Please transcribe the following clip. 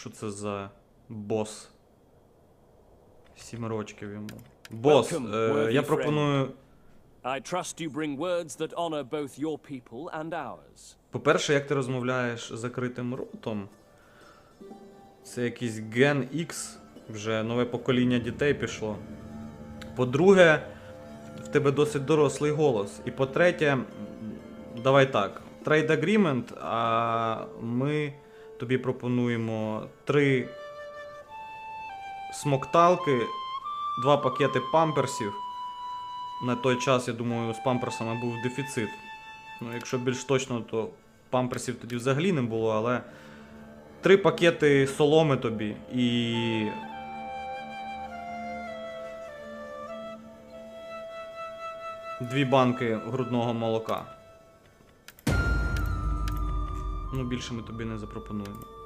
Що це за бос? Сім рочків йому. Бос, е, я пропоную. I trust you bring words that honor both your people and ours. По-перше, як ти розмовляєш закритим ротом. Це якийсь Gen X, вже нове покоління дітей пішло. По-друге, в тебе досить дорослий голос. І по-третє, давай так. Trade agreement, а ми тобі пропонуємо три смокталки, два пакети памперсів. На той час, я думаю, з памперсами був дефіцит. Ну, якщо більш точно, то памперсів тоді взагалі не було, але три пакети соломи тобі і. Дві банки грудного молока. Ну, більше ми тобі не запропонуємо.